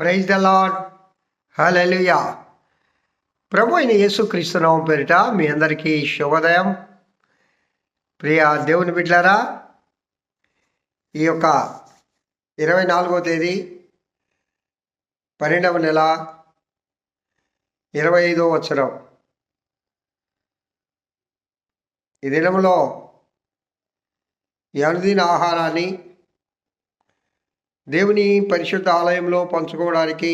Praise the Lord hallelujah ప్రభు అయిన యేసుక్రీస్తునామం పేరిట మీ అందరికీ శుభోదయం. ప్రియ దేవుని బిడ్డారా ఈ యొక్క ఇరవై నాలుగో తేదీ పన్నెండవ నెల ఇరవై ఐదో వచ్చరం ఈ దినంలో అనుదిన ఆహారాన్ని దేవుని పరిశుద్ధ ఆలయంలో పంచుకోవడానికి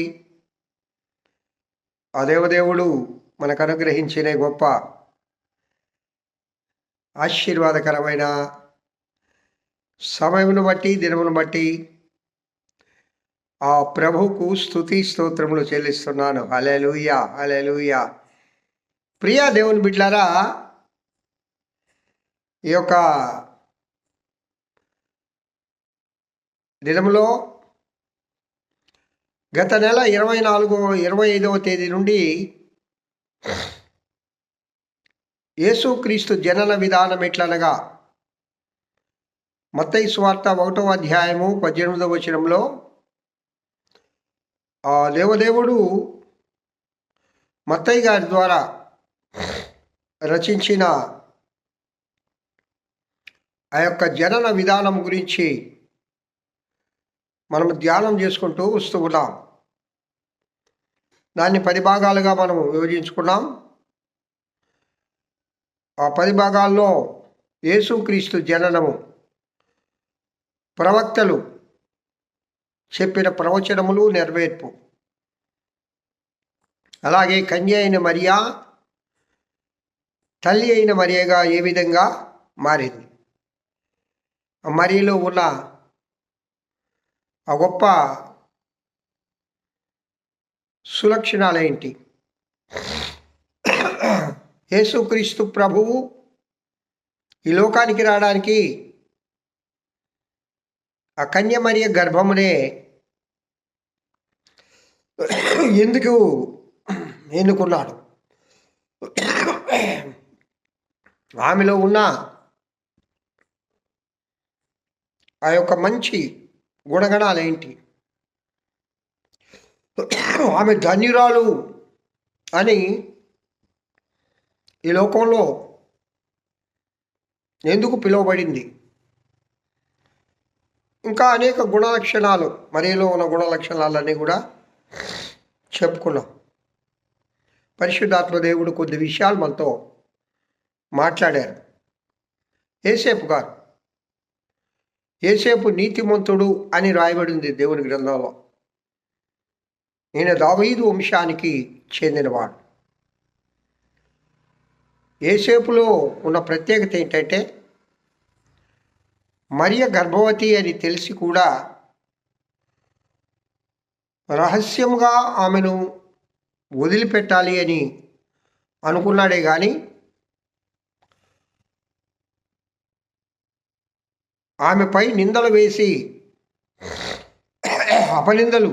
ఆ దేవదేవుడు మనకు అనుగ్రహించిన గొప్ప ఆశీర్వాదకరమైన సమయమును బట్టి దినమును బట్టి ఆ ప్రభువుకు స్థుతి స్తోత్రములు చెల్లిస్తున్నాను. హలెలుయా హలెలుయా ప్రియా దేవుని బిడ్లారా ఈ యొక్క దినంలో గత నెల ఇరవై నాలుగో ఇరవై ఐదవ తేదీ నుండి యేసుక్రీస్తు జనన విధానం ఎట్లనగా మత్తయి స్వార్త ఒకటవ అధ్యాయము పద్దెనిమిదవ వచనంలో ఆ దేవదేవుడు మత్తయ్య గారి ద్వారా రచించిన ఆ యొక్క జనన విధానం గురించి మనం ధ్యానం చేసుకుంటూ వస్తూ ఉన్నాం. దాన్ని పది భాగాలుగా మనం విభజించుకున్నాం. ఆ పది భాగాల్లో యేసుక్రీస్తు జననము. ప్రవక్తలు చెప్పిన ప్రవచనములు నెరవేర్పు. అలాగే కన్య అయిన మరియా తల్లి అయిన మరియగా ఏ విధంగా మారింది? మరియలో ఉన్న ఆ గొప్ప సులక్షణాలేంటి యేసుక్రీస్తు ప్రభువు ఈ లోకానికి రావడానికి ఆ కన్యమరియ గర్భమునే ఎందుకు ఎన్నుకున్నాడు? ఆమెలో ఉన్న ఆ యొక్క మంచి గుణగణాలు ఏంటి ఆమె ధన్యురాలు అని ఈ లోకంలో ఎందుకు పిలువబడింది? ఇంకా అనేక గుణలక్షణాలు మరీలో ఉన్న గుణలక్షణాలన్నీ కూడా చెప్పుకున్నాం. పరిశుద్ధాత్మ దేవుడు కొద్ది విషయాలు మనతో మాట్లాడారు. ఏసేపు గారు ఏసేపు నీతిమంతుడు అని రాయబడింది దేవుని గ్రంథంలో ఈయన దావీదు వంశానికి చెందినవాడు. ఏసేపులో ఉన్న ప్రత్యేకత ఏంటంటే మరియ గర్భవతి అని తెలిసి కూడా రహస్యంగా ఆమెను వదిలిపెట్టాలి అని అనుకున్నాడే కానీ ఆమెపై నిందలు వేసి అపనిందలు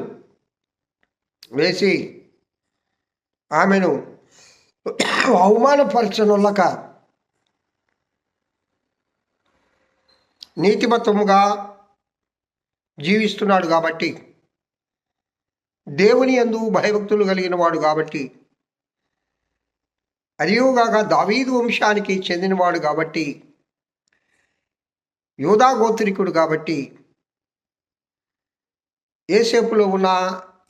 వేసి ఆమెను అవమానపరచనుల్లక నీతిమత్వముగా జీవిస్తున్నాడు కాబట్టి దేవుని అందు భయభక్తులు కలిగిన వాడు కాబట్టి అరియోగాక దావీదు వంశానికి చెందినవాడు కాబట్టి యోధా గోత్రికుడు కాబట్టి ఏసేపులో ఉన్న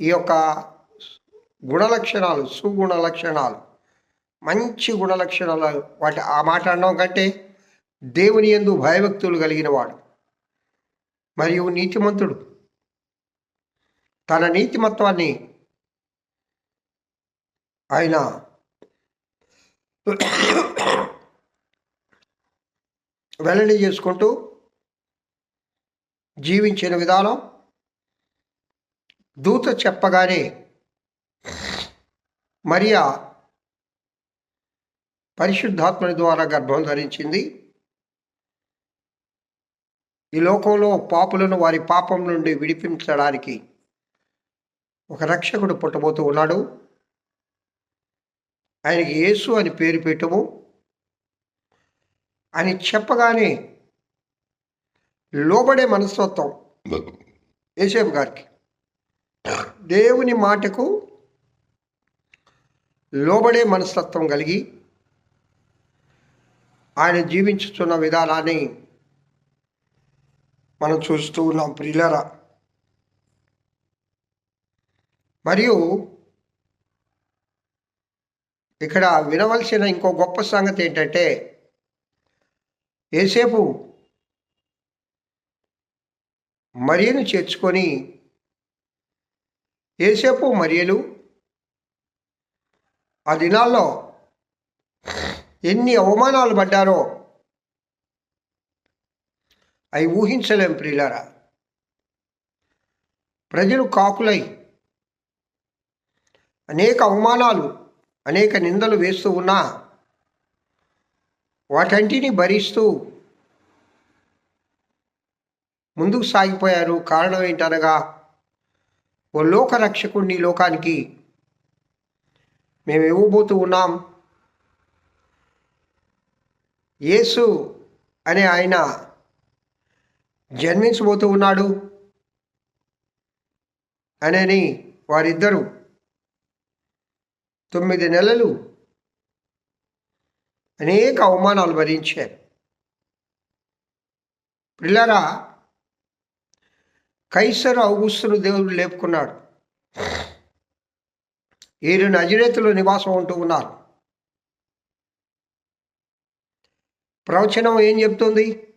ఈ యొక్క గుణలక్షణాలు సుగుణ లక్షణాలు మంచి గుణలక్షణాలు వాటి ఆ మాట అనడం కంటే దేవుని ఎందు భయభక్తులు కలిగిన వాడు మరియు నీతిమంతుడు. తన నీతిమత్వాన్ని ఆయన వెల్లడి చేసుకుంటూ జీవించిన విధానం దూత చెప్పగానే మరియా పరిశుద్ధాత్మని ద్వారా గర్భం ధరించింది. ఈ లోకంలో పాపులను వారి పాపం నుండి విడిపించడానికి ఒక రక్షకుడు పుట్టబోతూ ఉన్నాడు. ఆయనకి యేసు అని పేరు పెట్టము. అని చెప్పగానే లోబడే మనస్తత్వం. ఏసేపు గారికి. దేవుని మాటకు లోబడే మనస్తత్వం కలిగి ఆయన జీవించుతున్న విధానాన్ని మనం చూస్తూ ఉన్నాం ప్రియులరా. మరియు ఇక్కడ వినవలసిన ఇంకో గొప్ప సంగతి ఏంటంటే ఏసేపు మరియను చేర్చుకొని ఏసేపు మరియలు ఆ దినాల్లో ఎన్ని అవమానాలు పడ్డారో అవి ఊహించలేం ప్రియులారా. ప్రజలు కాకులై అనేక అవమానాలు అనేక నిందలు వేస్తూ ఉన్నా వాటంటిని భరిస్తూ ముందుకు సాగిపోయారు. కారణం ఏంటనగా ఓ లోక రక్షకుడిని లోకానికి మేము ఇవ్వబోతూ ఉన్నాం. యేసు అనే ఆయన జన్మించబోతూ ఉన్నాడు అనని వారిద్దరూ తొమ్మిది నెలలు అనేక అవమానాలు భరించారు. పిల్లరా కైసరు ఔగుస్తును దేవుడు లేపుకున్నాడు. వీరు నజరేతులు నివాసం ఉంటూ ఉన్నారు. ప్రవచనం ఏం చెప్తుంది?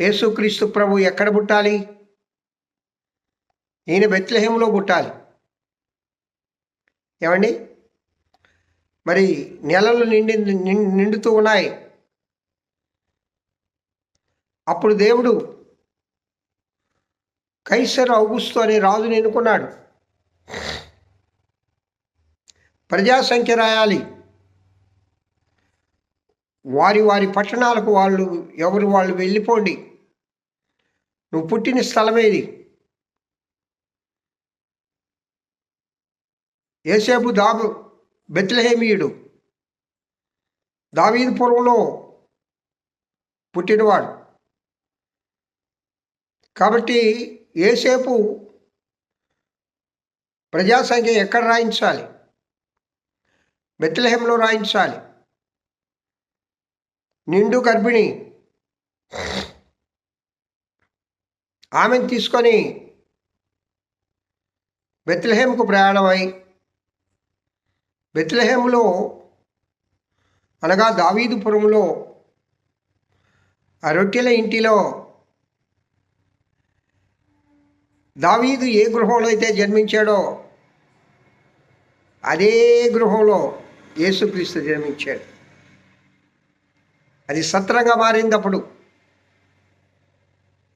యేసుక్రీస్తు ప్రభు ఎక్కడ పుట్టాలి? ఈయన బెత్లహేములో పుట్టాలి. ఏమండి? మరి నెలలు నిండి నిండుతూ ఉన్నాయి. అప్పుడు దేవుడు కైసర్ ఔగుస్తు అనే రాజుని ఎన్నుకున్నాడు. ప్రజాసంఖ్య రాయాలి. వారి వారి పట్టణాలకు వాళ్ళు ఎవరు వాళ్ళు వెళ్ళిపోండి. నువ్వు పుట్టిన స్థలమేది? ఏసేపు దాబు బెత్లహేమీయుడు. దావీదుపురంలో పుట్టినవాడు. కాబట్టి ఏసేపు ప్రజాసంఖ్య ఎక్కడ రాయించాలి? బెత్లహేంలో రాయించాలి. నిండు గర్భిణి ఆమెను తీసుకొని బెత్లహేముకు ప్రయాణమై బెత్లహేములో అనగా దావీదుపురంలో ఆ రొట్టెల ఇంటిలో దావీదు ఏ గృహంలో అయితే జన్మించాడో అదే గృహంలో యేసుక్రీస్తు జన్మించాడు. అది సత్రంగా మారింది అప్పుడు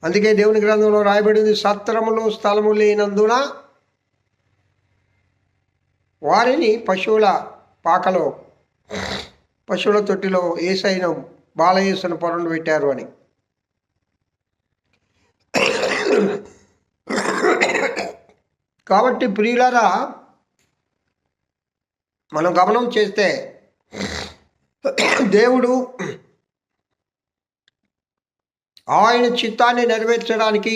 అందుకే దేవుని గ్రంథంలో రాయబడింది సత్రములు స్థలము లేనందున వారిని పశువుల పాకలో పశువుల తొట్టిలో ఏసైన బాలయేసును పొరను పెట్టారు అని. కాబట్టి ప్రియులరా మనం గమనం చేస్తే దేవుడు ఆయన చిత్తాన్ని నెరవేర్చడానికి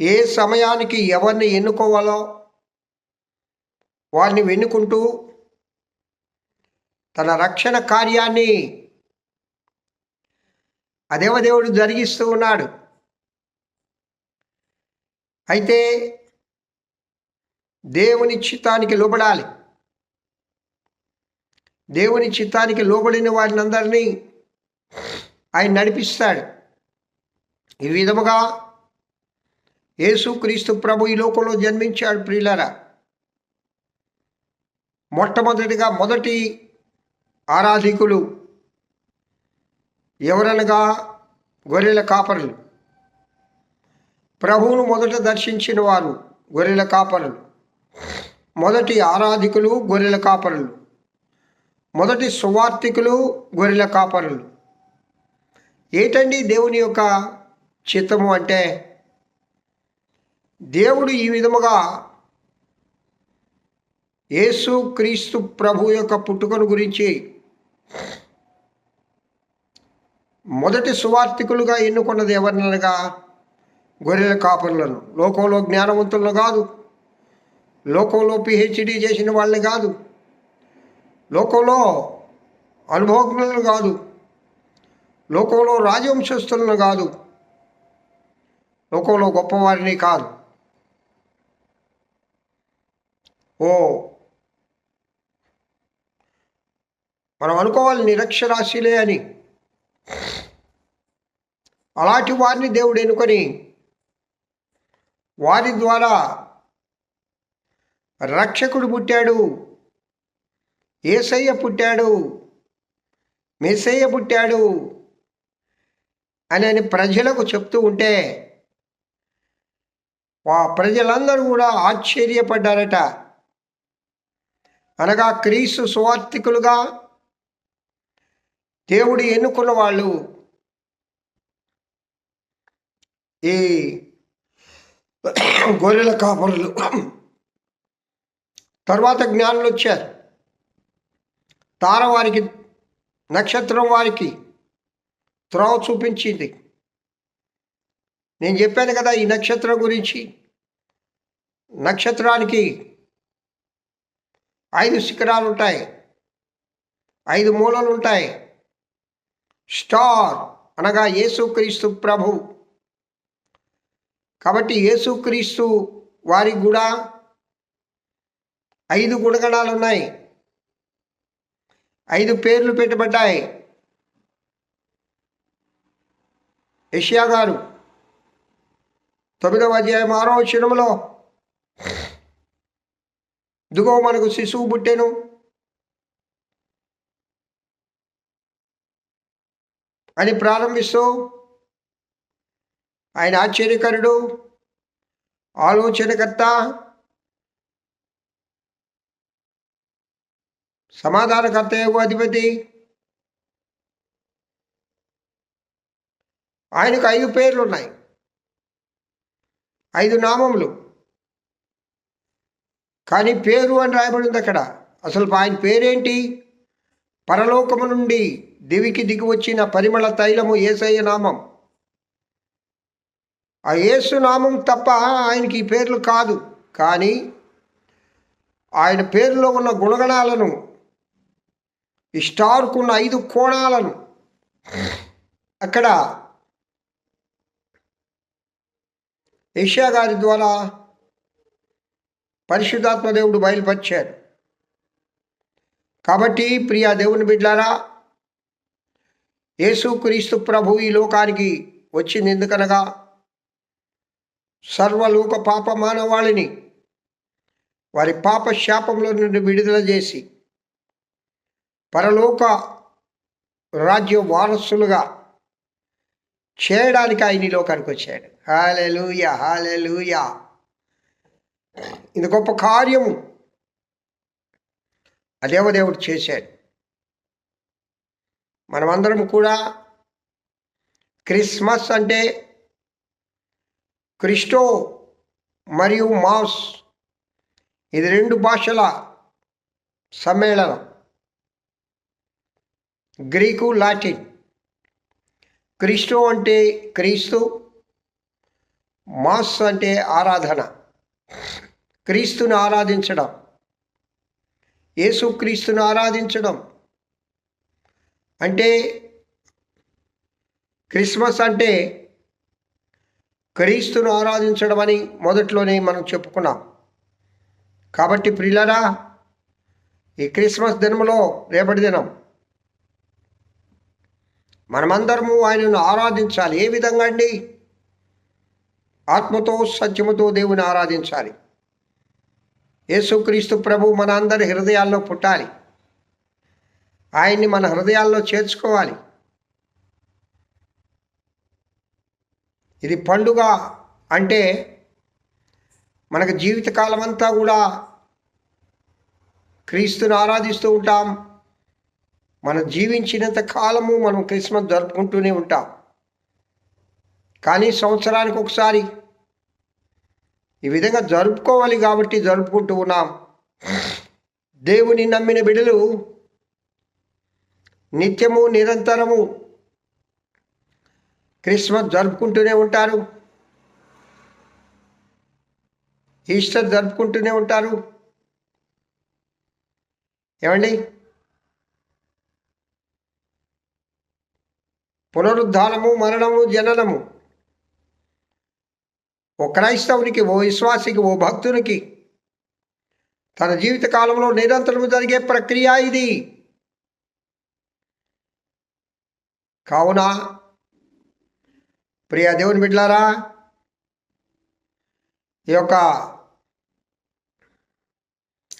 ఏ సమయానికి ఎవరిని ఎన్నుకోవాలో వారిని వెన్నుకుంటూ తన రక్షణ కార్యాన్ని అదేవదేవుడు జరిగిస్తూ ఉన్నాడు. అయితే దేవుని చిత్తానికి లోబడాలి. దేవుని చిత్తానికి లోబడిన వారిని అందరినీ ఆయన నడిపిస్తాడు. ఈ విధముగా యేసుక్రీస్తు ప్రభు ఈ లోకంలో జన్మించాడు ప్రియులరా. మొట్టమొదటిగా మొదటి ఆరాధికులు ఎవరనగా గొర్రెల కాపరులు. ప్రభువును మొదట దర్శించిన వారు గొర్రెల కాపరులు. మొదటి ఆరాధికులు గొర్రెల కాపరులు. మొదటి సువార్థికులు గొర్రెల కాపరులు. ఏటండి దేవుని యొక్క చిత్తము అంటే? దేవుడు ఈ విధముగా యేసు క్రీస్తు ప్రభు యొక్క పుట్టుకను గురించి మొదటి సువార్థికులుగా ఎన్నుకున్నది ఎవరినగా గొర్రెల కాపరులను. లోకంలో జ్ఞానవంతులను కాదు. లోకంలో పిహెచ్డి చేసిన వాళ్ళని కాదు. లోకంలో అనుభవజ్ఞులను కాదు. లోకంలో రాజవంశస్థులను కాదు. లోకంలో గొప్పవారిని కాదు. ఓ. మనం అనుకోవాలి నిరక్షరాశిలే అని. అలాంటి వారిని దేవుడు ఎన్నుకొని వారి ద్వారా రక్షకుడు పుట్టాడు. ఏసయ్య పుట్టాడు. మెసయ్య పుట్టాడు. అని ప్రజలకు చెప్తూ ఉంటే ఆ ప్రజలందరూ కూడా ఆశ్చర్యపడ్డారట. అనగా క్రీస్తు సువార్థికులుగా దేవుడు ఎన్నుకున్న వాళ్ళు ఈ గొర్రెల కాపరులు తర్వాత జ్ఞానులు వచ్చారు. తార వారికి నక్షత్రం వారికి త్రోవ చూపించింది. నేను చెప్పాను కదా ఈ నక్షత్రం గురించి. నక్షత్రానికి ఐదు శిఖరాలు ఉంటాయి. ఐదు మూలలు ఉంటాయి. స్టార్ అనగా యేసుక్రీస్తు ప్రభు. కాబట్టి యేసుక్రీస్తు వారికి కూడా ఐదు గుణగణాలు ఉన్నాయి ఐదు పేర్లు పెట్టబడ్డాయి. యష్యా గారు తొమ్మిదవ అధ్యాయం ఆరో చిరుమలో దిగో మనకు శిశువు పుట్టెను. అని ప్రారంభిస్తూ ఆయన ఆశ్చర్యకరుడు ఆలోచనకర్త సమాధానకర్త అధిపతి? ఆయనకు ఐదు పేర్లు ఉన్నాయి ఐదు నామములు. కానీ పేరు అని రాయబడింది అక్కడ. అసలు ఆయన పేరేంటి? పరలోకము నుండి దివికి దిగి వచ్చిన పరిమళ తైలము ఏసయ్య నామం. ఆ యేసు నామం తప్ప ఆయనకి ఈ పేర్లు కాదు. కానీ ఆయన పేరులో ఉన్న గుణగణాలను ఈ స్టార్కున్న ఐదు కోణాలను అక్కడ ఏషియా గారి ద్వారా పరిశుద్ధాత్మ దేవుడు బయలుపరిచారు కాబట్టి ప్రియా దేవుని బిడ్డారా యేసుక్రీస్తు ప్రభు ఈ లోకానికి వచ్చింది. ఎందుకనగా సర్వలోక పాప మానవాళిని వారి పాప శాపంలో నుండి విడుదల చేసి పరలోక రాజ్య వారసులుగా చేయడానికి ఆయన ఈ లోకానికి వచ్చాడు. హాలే లూయ ఇది గొప్ప కార్యము అదేవదేవుడు దేవదేవుడు చేశాడు. మనమందరం కూడా క్రిస్మస్ అంటే క్రిస్టో మరియు మాస్ ఇది రెండు భాషల సమ్మేళనం. Greek Latin. క్రిస్టో అంటే క్రీస్తు మాస్ అంటే ఆరాధన. క్రీస్తును ఆరాధించడం యేసుక్రీస్తుని ఆరాధించడం. అంటే క్రిస్మస్ అంటే క్రీస్తును ఆరాధించడం అని మొదట్లోనే మనం చెప్పుకున్నాం. కాబట్టి ప్రియులరా ఈ క్రిస్మస్ దినములో రేపటి దినం మనమందరము ఆయనను ఆరాధించాలి. ఏ విధంగా అండి? ఆత్మతో సత్యముతో దేవుని ఆరాధించాలి. యేసుక్రీస్తు ప్రభు మన అందరి హృదయాల్లో పుట్టాలి. ఆయన్ని మన హృదయాల్లో చేర్చుకోవాలి. ఇది పండుగ అంటే మనకు జీవితకాలం అంతా కూడా క్రీస్తుని ఆరాధిస్తూ ఉంటాం. మనం జీవించినంత కాలము మనం క్రిస్మస్ జరుపుకుంటూనే ఉంటాం. కానీ సంవత్సరానికి ఒకసారి ఈ విధంగా జరుపుకోవాలి కాబట్టి జరుపుకుంటూ ఉన్నాం. దేవుని నమ్మిన బిడలు నిత్యము నిరంతరము క్రిస్మస్ జరుపుకుంటూనే ఉంటారు. ఈస్టర్ జరుపుకుంటూనే ఉంటారు. ఏమండి? పునరుద్ధానము మరణము జననము. ఓ క్రైస్తవునికి ఓ విశ్వాసికి ఓ భక్తునికి తన జీవిత కాలంలో నిరంతరము జరిగే ప్రక్రియ ఇది. కావున ప్రియ దేవుని బిడ్లారా ఈ యొక్క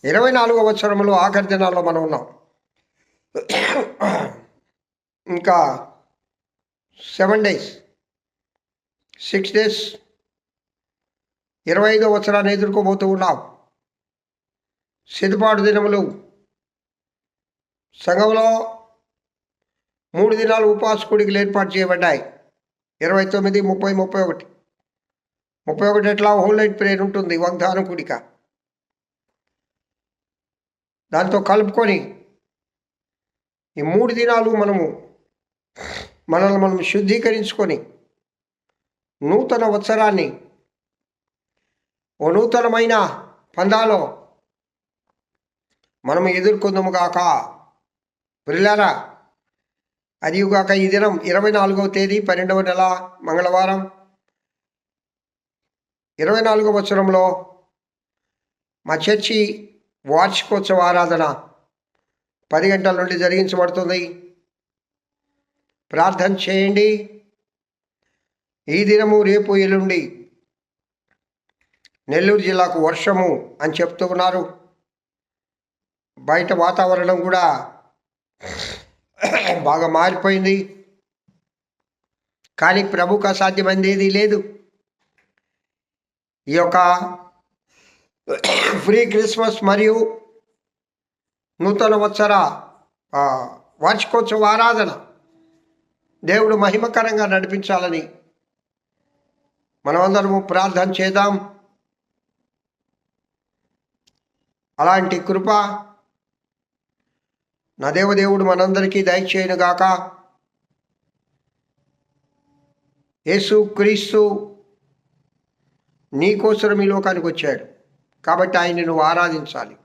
ఇరవై నాలుగు సంవత్సరంలో ఆఖరి దినాల్లో మనం ఉన్నాం. ఇంకా సెవెన్ డేస్ సిక్స్ డేస్ ఇరవై ఐదో వత్సరాన్ని ఎదుర్కోబోతూ ఉన్నాం. సిద్ధపాటు దినములు. సంఘంలో మూడు దినాలు ఉపవాస ఏర్పాటు చేయబడ్డాయి. ఇరవై తొమ్మిది ముప్పై ముప్పై ఒకటి. ముప్పై ఒకటి ఎట్లా హోల్ నైట్ ప్రేయర్ ఉంటుంది వాగ్దానం కూడిక. దాంతో కలుపుకొని ఈ మూడు దినాలు మనము మనల్ని మనం శుద్ధీకరించుకొని నూతన వత్సరాన్ని ఓ నూతనమైన పందాలో మనం ఎదుర్కొందాము ప్రిల్లారా ప్రిలారా అదిగాక ఈ దినం ఇరవై నాలుగవ తేదీ పన్నెండవ నెల మంగళవారం. ఇరవై నాలుగవ సంవత్సరంలో మా చర్చి వార్షికోత్సవ ఆరాధన పది గంటల నుండి జరిగించబడుతుంది. ప్రార్థన చేయండి. ఈ దినము రేపు ఎల్లుండి నెల్లూరు జిల్లాకు వర్షము అని చెప్తూ ఉన్నారు. బయట వాతావరణం కూడా బాగా మారిపోయింది. కానీ ప్రభుకు అసాధ్యమైనది లేదు. ఈ యొక్క ఫ్రీ క్రిస్మస్ మరియు నూతన వత్సర వార్షికోత్సవ ఆరాధన దేవుడు మహిమకరంగా నడిపించాలని మనమందరము ప్రార్థన చేద్దాం. అలాంటి కృప నా దేవదేవుడు మనందరికీ దయచేయనుగాక యేసు క్రీస్తు నీకోసరం ఈ లోకానికి వచ్చాడు. కాబట్టి ఆయన నువ్వు ఆరాధించాలి.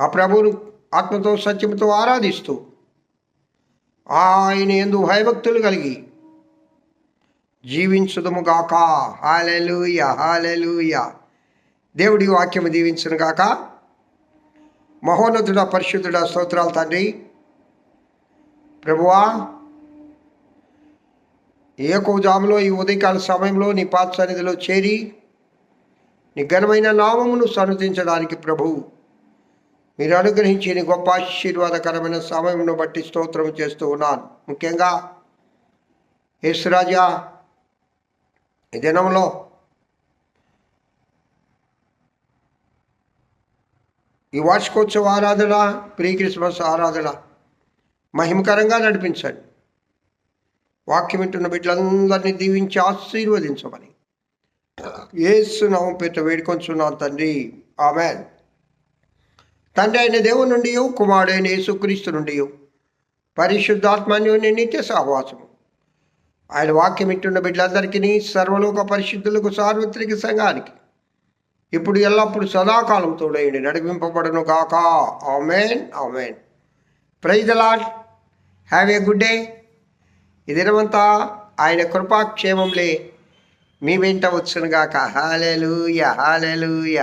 ఆ ప్రభువును ఆత్మతో సత్యంతో ఆరాధిస్తూ ఆయన ఎందు భయభక్తులు కలిగి జీవించుదముగాక. హాలెలూయ హాలెలూయ దేవుడి వాక్యము దీవించును గాక. మహోన్నతుడ పరిశుద్ధుడ స్తోత్రాలు తండ్రి. ప్రభువా ఏకోజాములో ఈ ఉదయకాల సమయంలో నీ పాత సన్నిధిలో చేరి నీ ఘనమైన నామమును సన్నతించడానికి ప్రభు మీరు అనుగ్రహించి గొప్ప ఆశీర్వాదకరమైన సమయంను బట్టి స్తోత్రం చేస్తూ ఉన్నాను. ముఖ్యంగా యేసురాజా ఈ దినంలో ఈ వార్షికోత్సవ ఆరాధన ప్రీ క్రిస్మస్ ఆరాధన మహిమకరంగా నడిపించండి. వాక్యం వింటున్న బిడ్డలందరినీ దీవించి ఆశీర్వదించమని. ఏసు నామం పేట వేడుకొంచున్నాను తండ్రి. ఆమెన్. తండ్రి అయిన దేవుని నుండి కుమారుడైన యేసుక్రీస్తు నుండి పరిశుద్ధాత్మన్యోని నిత్య సహవాసము. ఆయన వాక్యం ఇట్టున్న బిడ్డలందరికీ సర్వలోక పరిశుద్ధులకు సార్వత్రిక సంఘానికి ఇప్పుడు ఎల్లప్పుడు సదాకాలం తోడైండి నడిపింపబడును కాక amen amen. Praise Lord have a good day. ఈ దినమంతా ఆయన కృపాక్షేమంలే మీ వెంట వచ్చునుగాక హాలెలూయ హాలెలూయ.